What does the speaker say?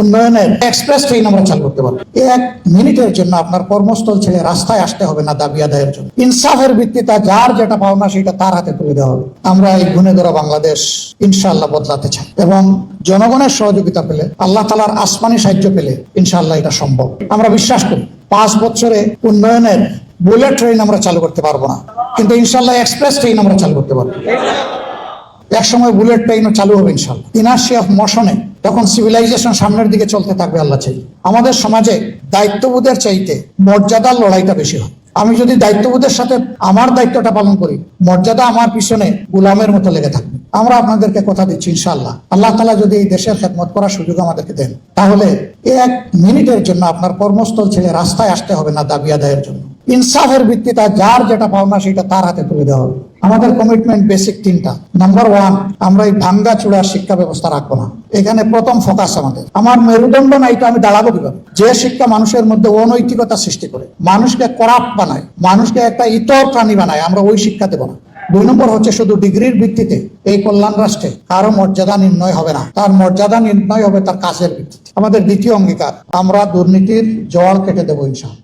উন্নয়নের express train আমরা চালু করতে পারব। এক মিনিটের জন্য আপনার কর্মস্থল ছেড়ে রাস্তায় আসতে হবে না দাবি আদায়ের জন্য। ইনসাফের ভিত্তিতে যার যেটা পাওনা সেটা তার হাতে তুলে দেওয়া হবে। আমরা এই গুণে ধরা বাংলাদেশ ইনশাআল্লাহ বদলাতে চাই এবং জনগণের সহযোগিতা পেলে, আল্লাহ তালার আসমানি সাহায্য পেলে ইনশাআল্লাহ এটা সম্ভব। আমরা বিশ্বাস করি, পাঁচ বছরে উন্নয়নের বুলেট ট্রেন আমরা চালু করতে পারব না। কিন্তু ইনশাআল্লাহ এক্সপ্রেস ট্রেন আমরা চালু করতে পারব। এক সময় বুলেট ট্রেনও চালু হবে ইনশাল্লাহ। ইনার্সি অফ মোশনে তখন সিভিলাইজেশন সামনের দিকে চলতে থাকবে আল্লাহ চাই। আমাদের সমাজে দায়িত্ববোধের চাইতে মর্যাদার লড়াইটা বেশি হয়। আমি যদি দায়িত্ববোধের সাথে আমার দায়িত্বটা পালন করি, মর্যাদা আমার পিছনে গুলামের মতো লেগে থাকবে। আমরা আপনাদেরকে কথা দিচ্ছি ইনশাআল্লাহ। আল্লাহ তালা যদি এই দেশের খেদমত করার সুযোগ আমাদেরকে দেন, তাহলে এক মিনিটের জন্য আপনার কর্মস্থল ছেড়ে রাস্তায় আসতে হবে না দাবি আদায়ের জন্য। ইনসাফের ভিত্তিতে যার যেটা পাওনা সেটা তার হাতে তুলে দেওয়া হবে। আমাদের কমিটমেন্ট বেসিক তিনটা। নাম্বার ওয়ান আমরা এই ভাঙ্গা চূড়ার শিক্ষা ব্যবস্থা রাখব না। এখানে প্রথম ফোকাস আমাদের। আমার মেরুদণ্ড নাই তো আমি দাঁড়াবো কীভাবে? যে শিক্ষা মানুষের মধ্যে অনৈতিকতা সৃষ্টি করে, মানুষকে করাপ বানায়, মানুষকে একটা ইতর প্রাণী বানায়, আমরা ওই শিক্ষা দেবো না। দুই নম্বর হচ্ছে শুধু ডিগ্রির ভিত্তিতে এই কল্যাণ রাষ্ট্রে কারও মর্যাদা নির্ণয় হবে না। তার মর্যাদা নির্ণয় হবে তার কাজের ভিত্তিতে। আমাদের দ্বিতীয় অঙ্গীকার, আমরা দুর্নীতির জল কেটে দেবো ইনশাল